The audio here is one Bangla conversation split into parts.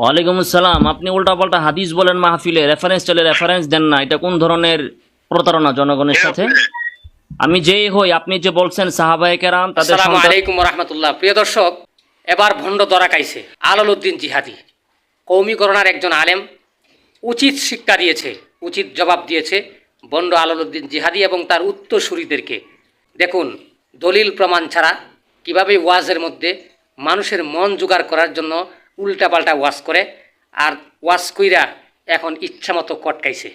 ওয়ালাইকুম আসসালাম। আপনি উল্টাপাল্টা হাদিস বলেন মাহফিলে রেফারেন্স চলে রেফারেন্স দেন না। এটা কোন ধরনের প্রতারণা জনগণের সাথে? আমি যেই হই আপনি যে বলছেন সাহাবায়ে কেরাম তাদের আসসালামু আলাইকুম রহমতুল্লাহ প্রিয় দর্শক এবার ভণ্ড দরা খাইছে। আলালউদ্দিন জিহাদি। কৌমিকরণার একজন আলেম উচিত শিক্ষা দিয়েছে উচিত জবাব দিয়েছে বন্ড আলালউদ্দিন জিহাদি এবং তার উত্তরসূরিদেরকে। দেখুন দলিল প্রমাণ ছাড়া কীভাবে ওয়াজের মধ্যে মানুষের মন জোগাড় করার জন্য উল্টাপাল্টা ওয়াশ করে, আর ওয়াশ কইরা এখন ইচ্ছা মতো কটকাইছে।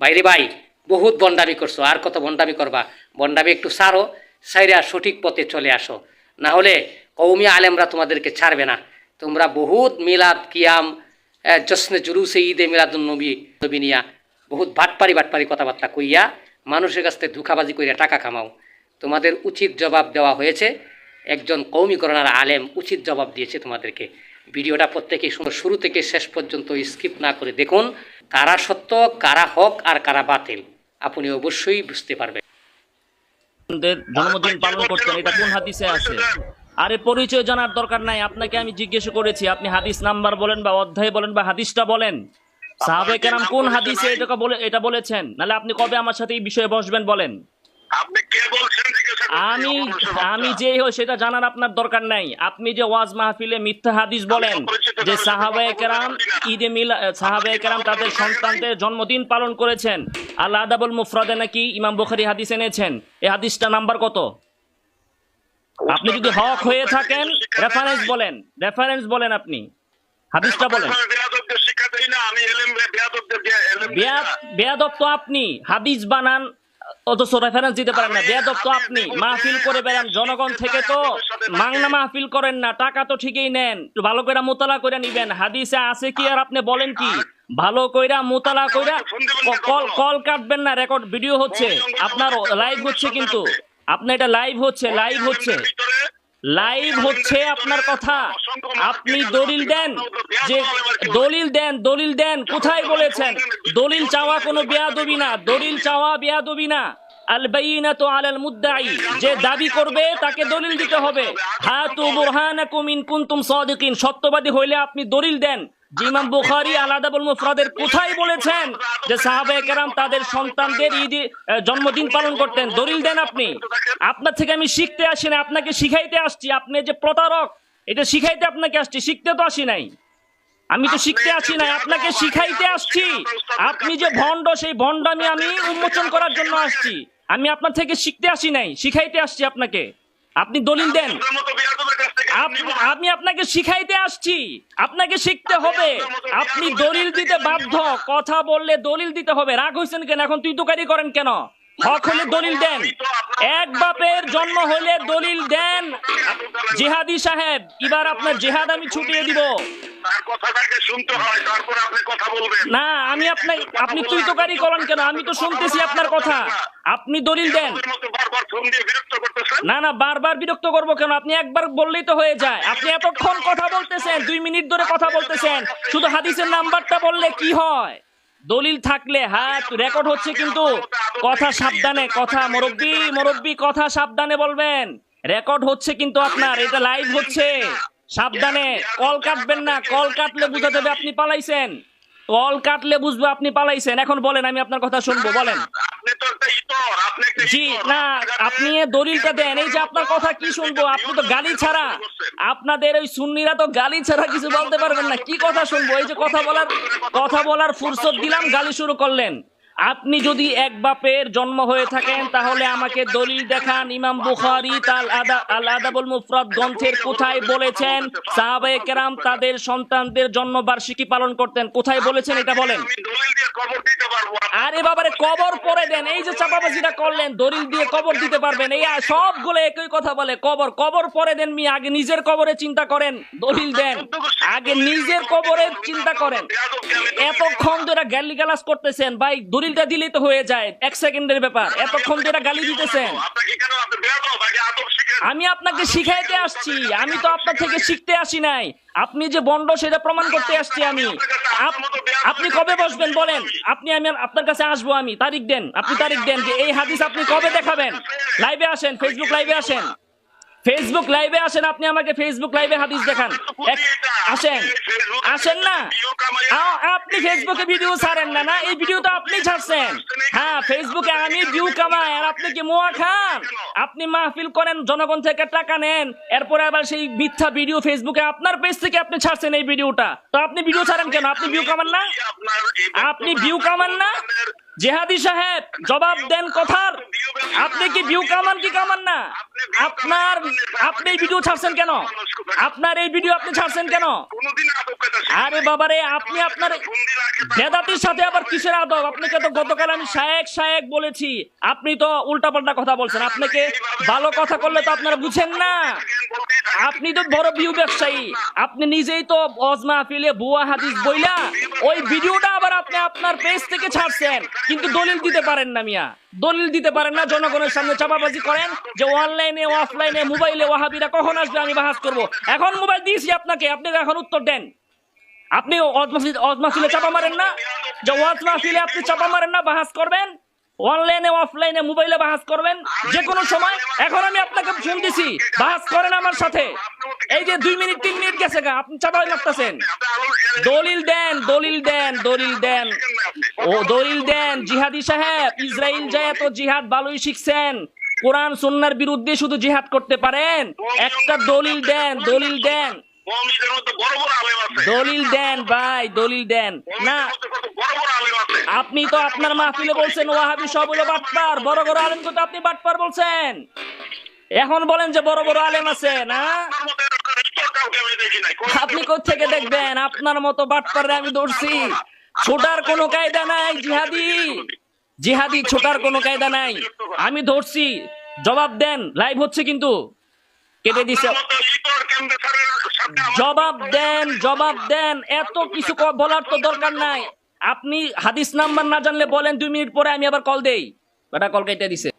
বাইরে ভাই, বহুত বন্ডামি করছ, আর কত বন্ডামি করবা? বন্ডামি একটু সারো, সাইরা সঠিক পথে চলে আসো। না হলে কৌমি আলেমরা তোমাদেরকে ছাড়বে না। তোমরা বহুত মিলাদ, কিয়াম জশ্নে জুলুসে ঈদে মিলাদুল নবী নবী নিয়া বহুত বাটপারি বাটপারি কথাবার্তা কইয়া মানুষের কাছ থেকে ধোকাবাজি কইরা টাকা কামাও। তোমাদের উচিত জবাব দেওয়া হয়েছে। একজন কৌমিকরণার আলেম উচিত জবাব দিয়েছে তোমাদেরকে। ভিডিওটা প্রত্যেকেই সুন্দর। শুরু থেকে শেষ পর্যন্ত স্কিপ না করে দেখুন কারা সত্য কারা হক আর কারা বাতিল। আপনি অবশ্যই বুঝতে পারবেন। জন্মদিন পালন করতেন এটা কোন হাদিসে আছে? আরে পরিচয় জানার দরকার নাই আপনাকে আমি জিজ্ঞেস করেছি আপনি হাদিস নাম্বার বলেন বা অধ্যায় বলেন বা হাদিসটা বলেন। সাহাবে কেরাম কোন হাদিসে এটা বলে এটা বলেছেন? নাহলে আপনি কবে আমার সাথে এই বিষয়ে বসবেন বলেন। আপনি কে করছি আমি আমি। যে হই সেটা জানার আপনার দরকার নাই। আপনি যে ওয়াজ মাহফিলে মিথ্যা হাদিস বলেন যে সাহাবায়ে কেরাম ঈদে মিলা সাহাবায়ে কেরাম তাদের সন্তানদের জন্মদিন পালন করেছেন। আল্লাহ আদাবুল মুফরাদে নাকি ইমাম বুখারী হাদিস এনেছেন। এই হাদিসটা নাম্বার কত? আপনি যদি হক হয়ে থাকেন রেফারেন্স বলেন রেফারেন্স বলেন আপনি। হাদিসটা বলেন। বেয়াদব তো আপনি। হাদিস বানান অথচ রেফারেন্স দিতে পারেন না। বেদব তো আপনি। মাহফিল করে বেড়ান। জনগণ থেকে তো মাংনা মাহফিল করেন না। টাকা তো ঠিকই নেন। ভালো করে মোতালা করে নিবেন। হাদিসে আছে কি আর আপনি বলেন কি? ভালো কইরা মোতালা কইরা কল কল কাটবেন না। রেকর্ড ভিডিও হচ্ছে। আপনার লাইভ হচ্ছে কিন্তু। আপনার এটা লাইভ হচ্ছে লাইভ হচ্ছে। লাইভ হচ্ছে আপনার কথা। আপনি দলিল দেন যে, দলিল দেন দলিল দেন, কোথায় বলেছেন? দলিল চাওয়া কোনো বেয়াদবি না, দলিল চাওয়া বেয়াদবি না। আল বাইনাতু আলাল মুদ্দাই, যে দাবি করবে তাকে দলিল দিতে হবে। হাতু বুরহানাকুম ইন কুনতুম সাদিকিন, সত্যবাদী হইলে আপনি দলিল দেন। যে ইমাম বুখারী আলাদাবুল মুফরাদের কোথায় বলেছেন যে সাহাবায়ে কেরাম তাদের সন্তানদের ঈদ জন্মদিন পালন করতেন? দলিল দেন আপনি। আপনার থেকে আমি শিখতে আসি না আপনাকে শিখাইতে আসছি। আপনি যে প্রতারক, এটা শিখাইতে আপনাকে আসছি, শিখতে তো আসি নাই। আমি তো শিখতে আসি নাই, আপনাকে শিখাইতে আসছি। আপনি যে ভণ্ড, সেই ভণ্ডামি আমি উন্মোচন করার জন্য আসছি। আমি আপনার থেকে শিখতে আসি নাই, শিখাইতে আসছি আপনাকে। আপনি দলিল দেন। আমি আপনাকে শিখাইতে আসছি। আপনাকে শিখতে হবে। আপনি দলিল দিতে বাধ্য। কথা বললে দলিল দিতে হবে। রাগ হয়েছেন কেন? এখন তুই তোকারি করেন কেন? হক হলে দলিল দেন। এক বাপের জন্ম হলে দলিল দেন। জিহাদি সাহেব এবার আপনার জিহাদ আমি ছুটিয়ে দিব। না আমি আপনার আপনি তুই তোকারি করেন কেন? আমি তো শুনতেছি আপনার কথা। আপনি দলিল দেন। বারবার ফোন দিয়ে বিরক্ত করতেছেন? না না বারবার বিরক্ত করব কেন? আপনি একবার বললেই তো হয়ে যায়। আপনি এতক্ষণ কথা বলতেছেন দুই মিনিট ধরে কথা বলতেছেন। শুধু হাদিসের নাম্বারটা বললে কি হয়? দলিল থাকলে হ্যাঁ রেকর্ড হচ্ছে কিন্তু কথা সাবধানে কথা মুরব্বী মুরব্বী কথা সাবধানে বলবেন। রেকর্ড হচ্ছে কিন্তু আপনার এটা লাইভ হচ্ছে। সাবধানে কল কাটবেন না কল কাটলে বুঝা যাবে আপনি পালাইছেন। কল কাটলে বুঝবে আপনি পালাইছেন। এখন বলেন আমি আপনার কথা শুনব বলেন। জি না আপনি দলিলটা দেন এই যে আপনার কথা কি শুনব? আপনি তো গালি ছাড়া আপনাদের ওই সুন্নিরা তো গালি ছাড়া কিছু বলতে পারবেন না। কি কথা শুনব? এই যে কথা বলার কথা বলার ফুরসত দিলাম গালি শুরু করলেন। আপনি যদি এক বাপের জন্ম হয়ে থাকেন তাহলে আমাকে দলিল দেখান ইমাম বুখারী তাল আদা আল আদাবুল মুফরাদ গ্রন্থের কোথায় বলেছেন সাহাবায়ে কেরাম তাদের সন্তানদের জন্ম বার্ষিকী পালন করতেন। কোথায় বলেছেন এটা বলেন। দলিল। আরে বাবারে কবর পরে দেন। এই যে চাপাবাজিটা করলেন দলিল দিয়ে কবর দিতে পারবেন। এই সবগুলো একই কথা বলে কবর কবর পরে দেন মি আগে নিজের কবরে চিন্তা করেন দলিল দেন। আগে নিজের কবরে চিন্তা করেন। দলিল এতক্ষণ ধরে গালি গালাজ করতেছেন ভাই দলিলটা দিলেই তো হয়ে যায়। এক সেকেন্ডের ব্যাপার। এতক্ষণ ধরে গালি দিতেছেন। আমি আপনাকে শিখাইতে আসছি। আমি তো আপনার থেকে শিখতে আসি নাই। আপনি যে বন্ড সেটা প্রমাণ করতে আসছি আমি। আপনি কবে বসবেন বলেন? আপনি আমি আপনার কাছে আসব আমি। তারিখ দেন। আপনি তারিখ দেন যে এই হাদিস আপনি কবে দেখাবেন? লাইভে আসেন ফেসবুক লাইভে আসেন। ফেসবুক লাইভে আসেন আপনি আমাকে ফেসবুক লাইভে হাদিস দেখান। আসেন। আসেন না। আপনি ফেসবুকে ভিডিও ছাড়েন না না? এই ভিডিও তো আপনি ছাড়ছেন। হ্যাঁ ফেসবুকে আমি ভিউ কামাই, আর আপনি কি মোয়া খান? আপনি মাহফিল করেন, জনগণ থেকে টাকা নেন, এরপরে আবার সেই মিথ্যা ভিডিও ফেসবুকে আপনার পেজ থেকে আপনি ছাড়ছেন এই ভিডিওটা তো আপনি ভিডিও ছাড়েন কেন? আপনি ভিউ কামান না? আপনি ভিউ কামান না? জেহাদি সাহেব, জবাব দেন কথার। আপনি কি ভিউ কামান কি কামান না? আপনার আপনি ভিডিও ছাড়ছেন কেন? আপনার এই ভিডিও আপনি ছাড়ছেন কেন? আরে বাবারে, আপনি আপনার বেদাতির সাথে আবার কিসের আদব? আপনাকে তো গতকাল আমি শায়েক শায়েক বলেছি। আপনি তো উল্টাপাল্টা কথা বলছেন। আপনাকে ভালো কথা করলে তো আপনারা বুঝেন না। আপনি তো বড় ভিউ ব্যবসায়ী। আপনি নিজেই তো অজমা ফিলে বুয়া হাদিস বইলা ওই ভিডিওটা আপনি আপনার পেজ থেকে ছাড়ছেন, কিন্তু দলিল দিতে পারেন না মিয়া। দলিল দিতে পারেন না, জনগণের সামনে চাপাবাজি করেন যে অনলাইনে অফলাইনে মোবাইলে ওয়াহাবিরা কখন আসবে, আমি বাহাস করব। এখন মোবাইল দিয়েছি আপনাকে, আপনি এখন উত্তর দেন। আপনি অজমা ফিলে চাপা মারেন না? যে ওয়াজমা ফিলে আপনি চাপা মারেন না, বাহাস করবেন? অনলাইনে অফলাইনে মোবাইলে বাহাস করবেন? যে কোনো সময়, এখন আমি আপনাকে ফোন দিছি, বাহাস করেন আমার সাথে। এই যে দুই মিনিট তিন মিনিট গেছে গা, আপনি চাপা মারতেছেন। দলিল দেন দলিল দেন দলিল দেন। ও, দলিল দেন, জিহাদি সাহেব ইসরায়েল যায় তো জিহাদ ভালোই শিখছেন। কোরআন, সুন্নার বিরুদ্ধে শুধু জিহাদ করতে পারেন। একটা দলিল দেন দলিল দেন। দলিল দেন, ভাই, দলিল দেন। না, আপনি তো আপনার মাহফিলে বলছেন, ওয়াহাবি সব হলো বাটপার, বড় বড় আলেম তো আপনি বাটপার বলছেন। এখন বলেন যে বড় বড় আলেম আছে, না তার মধ্যে একটা রিপোর্ট কাউকে আমি দেখি নাই আপনি কোথেকে দেখবেন? আপনার মতো বাটপারে আমি ধরছি ছোটার কোনো কায়দা নাই, জিহাদি। জিহাদি, ছোটার কোনো কায়দা নাই। আমি ধরছি জবাব দেন, লাইভ হচ্ছে কিন্তু। কেটে দিছে। জবাব দেন জবাব দেন। এত কিছু বলার তো দরকার নাই। আপনি হাদিস নাম্বার না জানলে বলেন দুই মিনিট পরে আমি আবার কল দেই। বেটা, কল কেটে দিছে।